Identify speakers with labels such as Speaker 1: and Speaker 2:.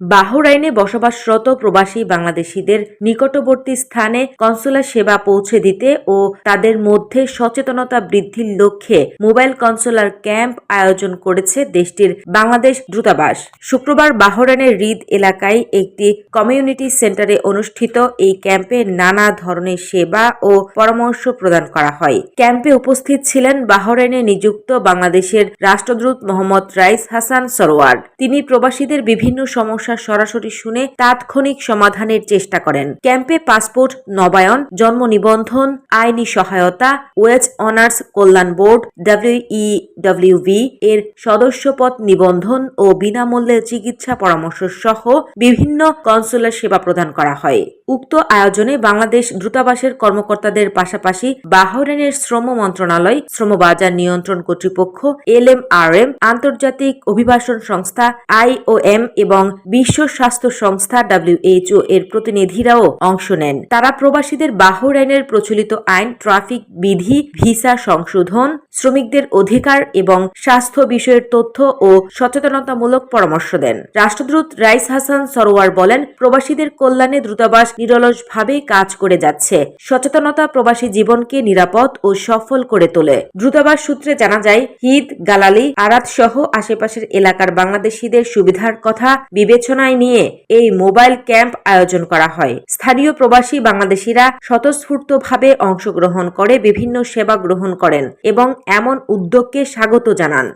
Speaker 1: বাহরাইনে বসবাসরত প্রবাসী বাংলাদেশিদের নিকটবর্তী স্থানে কনসুলার সেবা পৌঁছে দিতে ও তাদের মধ্যে সচেতনতা বৃদ্ধির লক্ষ্যে মোবাইল কনসুলার ক্যাম্প আয়োজন করেছে দেশটির বাংলাদেশ দূতাবাস। শুক্রবার বাহরাইনের রিদ এলাকায় একটি কমিউনিটি সেন্টারে অনুষ্ঠিত এই ক্যাম্পে নানা ধরনের সেবা ও পরামর্শ প্রদান করা হয়। ক্যাম্পে উপস্থিত ছিলেন বাহরাইনে নিযুক্ত বাংলাদেশের রাষ্ট্রদূত মোহাম্মদ রাইস হাসান সরোয়ার। তিনি প্রবাসীদের বিভিন্ন সমস্যা সরাসরি শুনে তাৎক্ষণিক সমাধানের চেষ্টা করেন। ক্যাম্পে পাসপোর্ট, নবায়ন, জন্ম নিবন্ধন, আইনি সহায়তা, ওয়েজ অনার্স কল্যাণ বোর্ড ডাব্লিউইডব্লিউবি এর সদস্যপদ নিবন্ধন ও বিনামূল্যে চিকিৎসা পরামর্শ সহ বিভিন্ন কনসুলার সেবা প্রদান করা হয়। উক্ত আয়োজনে বাংলাদেশ দূতাবাসের কর্মকর্তাদের পাশাপাশি বাহরেনের শ্রম মন্ত্রণালয় শ্রম বাজার নিয়ন্ত্রণ কর্তৃপক্ষ, এলএমআরএম, আন্তর্জাতিক অভিবাসন সংস্থা, আইওএম এবং বিশ্ব স্বাস্থ্য সংস্থা ডাব্লিউএইচও এর প্রতিনিধিরাও অংশ নেন। তারা প্রবাসীদের বাহরাইনের প্রচলিত আইন, ট্রাফিক বিধি, ভিসা সংশোধন, শ্রমিকদের অধিকার এবং স্বাস্থ্য বিষয়ের তথ্য ও সচেতনতামূলক পরামর্শ দেন। রাষ্ট্রদূত রাইস হাসান সরোয়ার বলেন, প্রবাসীদের কল্যাণে দূতাবাস নিরলসভাবে কাজ করে যাচ্ছে। সচেতনতা প্রবাসী জীবনকে নিরাপদ ও সফল করে তোলে। দূতাবাস সূত্রে জানা যায় হিদ গালালি, আরাত সহ আশেপাশের এলাকার বাংলাদেশিদের সুবিধার কথা বিবেচনায় নিয়ে এই মোবাইল ক্যাম্প আয়োজন করা হয়। স্থানীয় প্রবাসী বাংলাদেশিরা স্বতঃস্ফূর্তভাবে অংশগ্রহণ করে, বিভিন্ন সেবা গ্রহণ করেন এবং এমন উদ্যোগকে স্বাগত জানান।